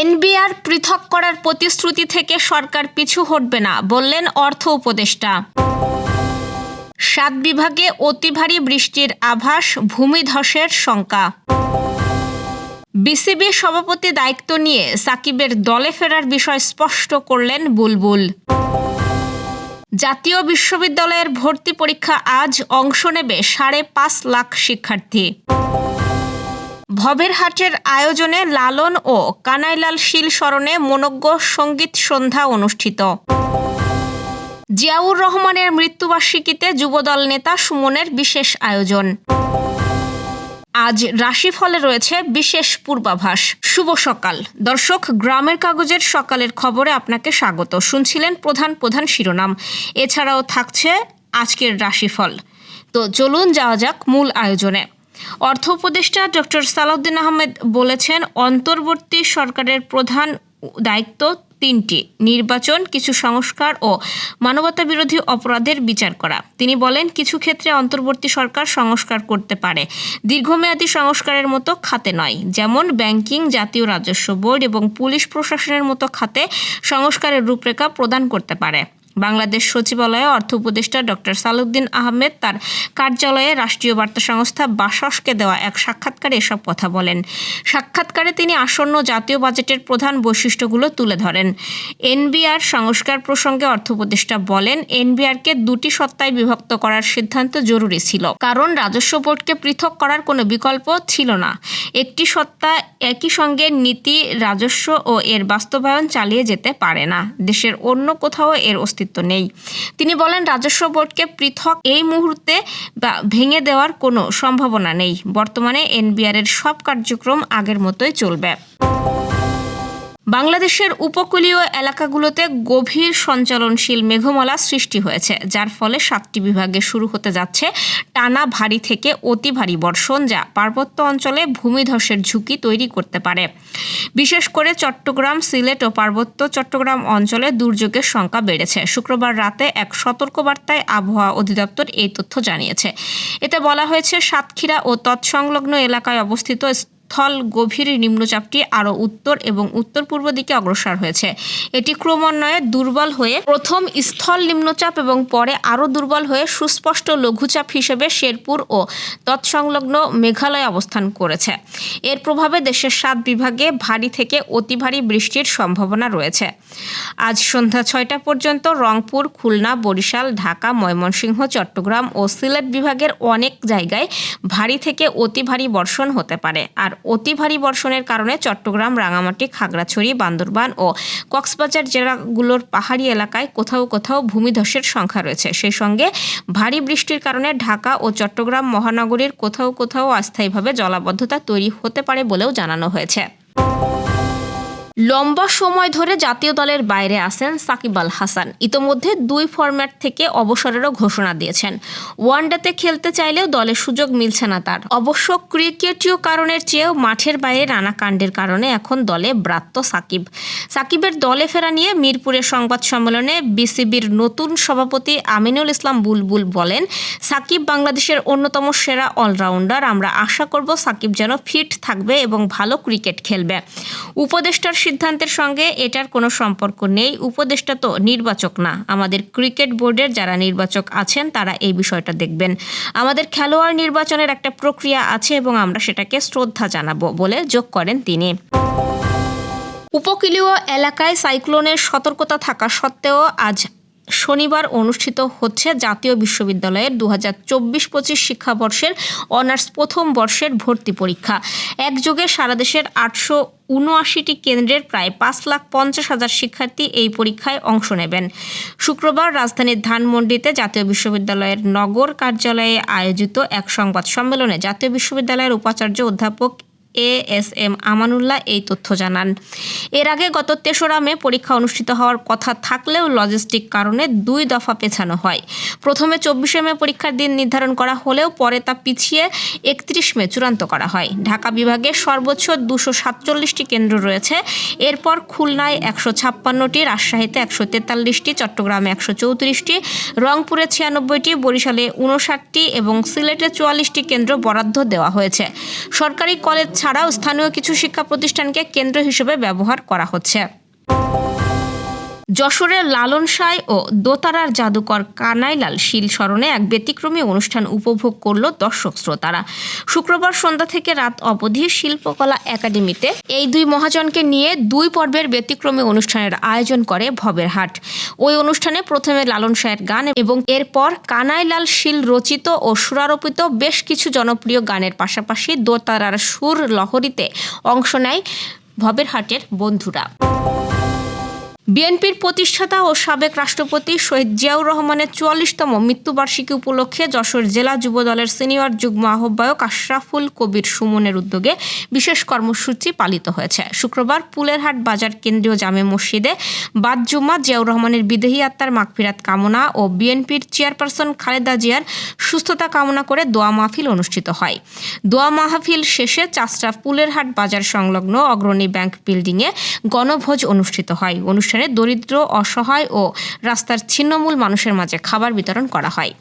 NBR পৃথক করার প্রতিশ্রুতি থেকে সরকার পিছু হটবে না, বললেন অর্থ উপদেষ্টা। সাত বিভাগে অতি ভারী বৃষ্টির আভাস ভূমিধসের শঙ্কা। বিসিবি সভাপতি দায়িত্ব নিয়ে সাকিবের দলে ফেরার বিষয় স্পষ্ট করলেন বুলবুল। জাতীয় বিশ্ববিদ্যালয়ের ভর্তি পরীক্ষা আজ অংশ নেবে সাড়ে পাঁচ লাখ শিক্ষার্থী। ভবের হাটের আয়োজনে লালন ও কানাইলাল শীল স্মরণে মনজ্ঞ সংগীত সন্ধ্যা অনুষ্ঠিত। জিয়াউর রহমানের মৃত্যুবার্ষিকীতে যুবদল নেতা সুমনের বিশেষ আয়োজন। আজ রাশিফলে রয়েছে বিশেষ পূর্বাভাস। শুভ সকাল। দর্শক, গ্রামের কাগজের সকালের খবরে আপনাকে স্বাগত। শুনছিলেন প্রধান প্রধান শিরোনাম। এছাড়াও থাকছে আজকের রাশিফল। তো চলুন যাওয়া যাক মূল আয়োজনে। অর্থ উপদেষ্টা ডক্টর সালাউদ্দিন আহমেদ বলেছেন, অন্তর্বর্তী সরকারের প্রধান দায়িত্ব তিনটি, নির্বাচন, কিছু সংস্কার ও মানবতা বিরোধী অপরাধের বিচার করা। তিনি বলেন, কিছু ক্ষেত্রে অন্তর্বর্তী সরকার সংস্কার করতে পারে। দীর্ঘমেয়াদী সংস্কারের মতো খাতে নয়, যেমন ব্যাংকিং, জাতীয় রাজস্ব বোর্ড এবং পুলিশ প্রশাসনের মতো খাতে সংস্কারের রূপরেখা প্রদান করতে পারে। বাংলাদেশ সচিবালয়ে অর্থ উপদেষ্টা ডক্টর সালুদ্দিন আহমেদ তার কার্যালয়ে রাষ্ট্রীয় বার্তা সংস্থা বাসসকে দেওয়া এক সাক্ষাৎকারে এসব কথা বলেন। সাক্ষাৎকারে তিনি আসন্ন জাতীয় বাজেটের প্রধান বৈশিষ্ট্যগুলো তুলে ধরেন। এনবিআর সংস্কার প্রসঙ্গে অর্থ উপদেষ্টা বলেন, এনবিআরকে দুটি সত্তায় বিভক্ত করার সিদ্ধান্ত জরুরি ছিল। কারণ রাজস্ব বোর্ডকে পৃথক করার কোনো বিকল্প ছিল না। একটি সত্তা একই সঙ্গে নীতি, রাজস্ব ও এর বাস্তবায়ন চালিয়ে যেতে পারে না। দেশের অন্য কোথাও এর অস্তিত্ব নেই। তিনি বলেন, রাজস্ব বোর্ডকে পৃথক এই মুহূর্তে ভেঙে দেওয়ার কোনো সম্ভাবনা নেই। বর্তমানে এনবিআরের সব কার্যক্রম আগের মতোই চলবে। বাংলাদেশের উপকূলীয় এলাকাগুলোতে গভীর সঞ্চালনশীল মেঘমালা সৃষ্টি হয়েছে, যার ফলে সাতটি বিভাগে শুরু হতে যাচ্ছে টানা ভারী থেকে অতি ভারী বর্ষণ, যা পার্বত্য অঞ্চলে ভূমিধসের ঝুঁকি তৈরি করতে পারে। বিশেষ করে চট্টগ্রাম, সিলেট ও পার্বত্য চট্টগ্রাম অঞ্চলে দুর্যোগের সংখ্যা বেড়েছে। শুক্রবার রাতে এক সতর্কবার্তায় আবহাওয়া অধিদপ্তর এই তথ্য জানিয়েছে। এতে বলা হয়েছে, সাতক্ষীরা ও তৎসংলগ্ন এলাকায় অবস্থিত স্থল গভীর নিম্নচাপটি আরও উত্তর এবং উত্তর পূর্ব দিকে অগ্রসর হয়েছে। এটি ক্রমান্বয়ে দুর্বল হয়ে প্রথম স্থল নিম্নচাপ এবং পরে আরও দুর্বল হয়ে সুস্পষ্ট লঘুচাপ হিসেবে শেরপুর ও তৎসংলগ্ন মেঘালয় অবস্থান করেছে। এর প্রভাবে দেশের সাত বিভাগে ভারী থেকে অতি ভারী বৃষ্টির সম্ভাবনা রয়েছে। আজ সন্ধ্যা ছয়টা পর্যন্ত রংপুর, খুলনা, বরিশাল, ঢাকা, ময়মনসিংহ, চট্টগ্রাম ও সিলেট বিভাগের অনেক জায়গায় ভারী থেকে অতি ভারী বর্ষণ হতে পারে। আর অতি ভারী বর্ষণের কারণে চট্টগ্রাম, রাঙামাটি, খাগড়াছড়ি, বান্দরবান ও কক্সবাজার জেলাগুলোর পাহাড়ি এলাকায় কোথাও কোথাও ভূমিধসের সংখ্যা রয়েছে। সেই সঙ্গে ভারী বৃষ্টির কারণে ঢাকা ও চট্টগ্রাম মহানগরীর কোথাও কোথাও অস্থায়ীভাবে জলাবদ্ধতা তৈরি হতে পারে বলেও জানানো হয়েছে। লম্বা সময় ধরে জাতীয় দলের বাইরে আছেন সাকিব আল হাসান। ইতোমধ্যে দুই ফরম্যাট থেকে অবসরেরও ঘোষণা দিয়েছেন। ওয়ানডেতে খেলতে চাইলেও দলে সুযোগ মিলছে না তার। অবশ্য ক্রিকেটীয় কারণের চেয়েও মাঠের বাইরে নানা কাণ্ডের কারণে এখন দলে ব্রাত্য সাকিব। সাকিবের দলে ফেরা নিয়ে মিরপুরের সংবাদ সম্মেলনে বিসিবির নতুন সভাপতি আমিনুল ইসলাম বুলবুল বলেন, সাকিব বাংলাদেশের অন্যতম সেরা অলরাউন্ডার। আমরা আশা করব সাকিব যেন ফিট থাকবে এবং ভালো ক্রিকেট খেলবে। উপদেষ্টার সিদ্ধান্তের সঙ্গে এটার কোনো সম্পর্ক নেই। উপদেষ্টা তো নির্বাচক না। আমাদের ক্রিকেট বোর্ডের যারা নির্বাচক আছেন, তারা এই বিষয়টা দেখবেন। আমাদের খেলোয়াড় নির্বাচনের একটা প্রক্রিয়া আছে এবং আমরা সেটাকে শ্রদ্ধা জানাব বলে যোগ করেন তিনি। উপকূলীয় এলাকায় সাইক্লোনের সতর্কতা থাকা সত্ত্বেও আজ শনিবার অনুষ্ঠিত হচ্ছে জাতীয় বিশ্ববিদ্যালয়ের দু হাজার চব্বিশ পঁচিশ শিক্ষাবর্ষের অনার্স প্রথম বর্ষের ভর্তি পরীক্ষা। একযোগে সারা দেশের আটশো উনআশিটি কেন্দ্রের প্রায় পাঁচ লাখ পঞ্চাশ হাজার শিক্ষার্থী এই পরীক্ষায় অংশ নেবেন। শুক্রবার রাজধানীর ধানমন্ডিতে জাতীয় বিশ্ববিদ্যালয়ের নগর কার্যালয়ে আয়োজিত এক সংবাদ সম্মেলনে জাতীয় বিশ্ববিদ্যালয়ের উপাচার্য অধ্যাপক এ এস এম আমানুল্লাহ এই তথ্য জানান। এর আগে গত তেসরা মে পরীক্ষা অনুষ্ঠিত হওয়ার কথা থাকলেও লজিস্টিক কারণে দুই দফা পেছানো হয়। প্রথমে চব্বিশে মে পরীক্ষার দিন নির্ধারণ করা হলেও পরে তা পিছিয়ে একত্রিশ মে চূড়ান্ত করা হয়। ঢাকা বিভাগে সর্বোচ্চ দুশো সাতচল্লিশটি কেন্দ্র রয়েছে। এরপর খুলনায় একশো ছাপ্পান্নটি, রাজশাহীতে একশো তেতাল্লিশটি, চট্টগ্রামে একশো চৌত্রিশটি, রংপুরে ছিয়ানব্বইটি, বরিশালে উনষাটটি এবং সিলেটে চুয়াল্লিশটি কেন্দ্র বরাদ্দ দেওয়া হয়েছে। সরকারি কলেজ ছাড়াও স্থানীয় কিছু শিক্ষা প্রতিষ্ঠানকে কেন্দ্র হিসেবে ব্যবহার করা হচ্ছে। যশোরের লালন সাই ও দোতারার জাদুকর কানাইলাল শীল স্মরণে এক ব্যতিক্রমী অনুষ্ঠান উপভোগ করল দর্শক শ্রোতারা। শুক্রবার সন্ধ্যা থেকে রাত অবধি শিল্পকলা একাডেমিতে এই দুই মহাজনকে নিয়ে দুই পর্বের ব্যতিক্রমী অনুষ্ঠানের আয়োজন করে ভবের হাট। ওই অনুষ্ঠানে প্রথমে লালন সায়ের গান এবং এরপর কানাইলাল শীল রচিত ও সুরারোপিত বেশ কিছু জনপ্রিয় গানের পাশাপাশি দোতারার সুর লহরীতে অংশ নেয় ভবের হাটের বন্ধুরা। বিএনপির প্রতিষ্ঠাতা ও সাবেক রাষ্ট্রপতি শহীদ জিয়াউর রহমানের চুয়াল্লিশতম মৃত্যুবার্ষিকী উপলক্ষে যশোর জেলা যুব দলের সিনিয়র যুগ্ম আহ্বায়ক আশরাফুল কবির সুমনের উদ্যোগে বিশেষ কর্মসূচি পালিত হয়েছে। শুক্রবার পুলেরহাট বাজার কেন্দ্রীয় জামে মসজিদে বাদ জুম্মা জিয়াউর রহমানের বিদেহী আত্মার মাগফিরাত কামনা ও বিএনপির চেয়ারপারসন খালেদা জিয়ার সুস্থতা কামনা করে দোয়া মাহফিল অনুষ্ঠিত হয়। দোয়া মাহফিল শেষে চাষরা পুলেরহাট বাজার সংলগ্ন অগ্রণী ব্যাংক বিল্ডিংয়ে গণভোজ অনুষ্ঠিত হয়। অনুষ্ঠানে দরিদ্র, অসহায় ও রাস্তার ছিন্নমূল মানুষের মাঝে খাবার বিতরণ করা হয়।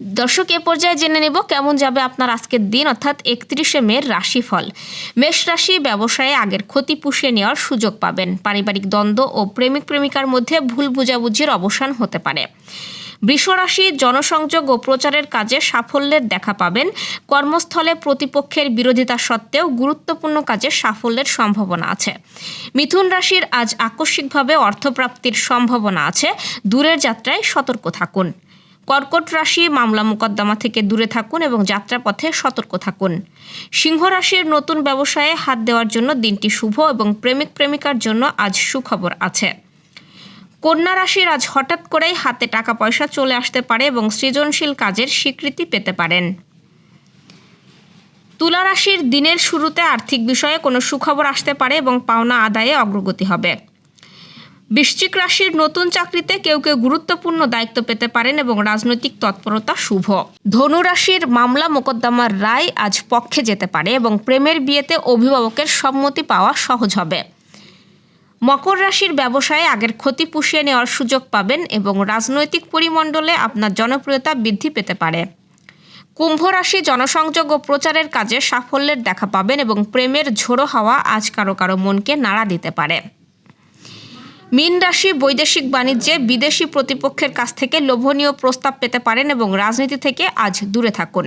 দর্শক, এ পর্যায়ে জেনে নেব কেমন যাবে আপনার আজকের দিন, অর্থাৎ একত্রিশে মের রাশিফল। মেষ রাশি ব্যবসায়ে আগের ক্ষতি পুষিয়ে নেওয়ার সুযোগ পাবেন। পারিবারিক দ্বন্দ্ব ও প্রেমিক প্রেমিকার মধ্যে ভুল বুঝাবুঝির অবসান হতে পারে। বৃষরাশি জনসংযোগ ও প্রচারের কাজে সাফল্যের দেখা পাবেন। কর্মস্থলে প্রতিপক্ষের বিরোধিতা সত্ত্বেও গুরুত্বপূর্ণ কাজে সাফল্যের সম্ভাবনা আছে। মিথুন রাশির আজ আকস্মিকভাবে অর্থপ্রাপ্তির সম্ভাবনা আছে। দূরের যাত্রায় সতর্ক থাকুন। কর্কট রাশি মামলা মোকদ্দমা থেকে দূরে থাকুন এবং যাত্রাপথে সতর্ক থাকুন। সিংহ রাশির নতুন ব্যবসায়ে হাত দেওয়ার জন্য দিনটি শুভ এবং প্রেমিক প্রেমিকার জন্য আজ সুখবর আছে। কন্যা রাশির আজ হঠাৎ করেই হাতে টাকা পয়সা চলে আসতে পারে এবং সৃজনশীল কাজের স্বীকৃতি পেতে পারেন। তুলা রাশির দিনের শুরুতে আর্থিক বিষয়ে কোনো সুখবর আসতে পারে এবং পাওনা আদায়ে অগ্রগতি হবে। বৃশ্চিক রাশির নতুন চাকরিতে কেউ কেউ গুরুত্বপূর্ণ দায়িত্ব পেতে পারেন এবং রাজনৈতিক তৎপরতা শুভ। ধনু রাশির মামলা মোকদ্দমার রায় আজ পক্ষে যেতে পারে এবং প্রেমের বিয়েতে অভিভাবকের সম্মতি পাওয়া সহজ হবে। মকর রাশির ব্যবসায়ে আগের ক্ষতি পুষিয়ে নেওয়ার সুযোগ পাবেন এবং রাজনৈতিক পরিমণ্ডলে আপনার জনপ্রিয়তা বৃদ্ধি পেতে পারে। কুম্ভ রাশি জনসংযোগ ও প্রচারের কাজে সাফল্যের দেখা পাবেন এবং প্রেমের ঝোড়ো হাওয়া আজ কারও কারও মনকে নাড়া দিতে পারে। মীন রাশি বৈদেশিক বাণিজ্যে বিদেশি প্রতিপক্ষের কাছ থেকে লোভনীয় প্রস্তাব পেতে পারেন এবং রাজনীতি থেকে আজ দূরে থাকুন।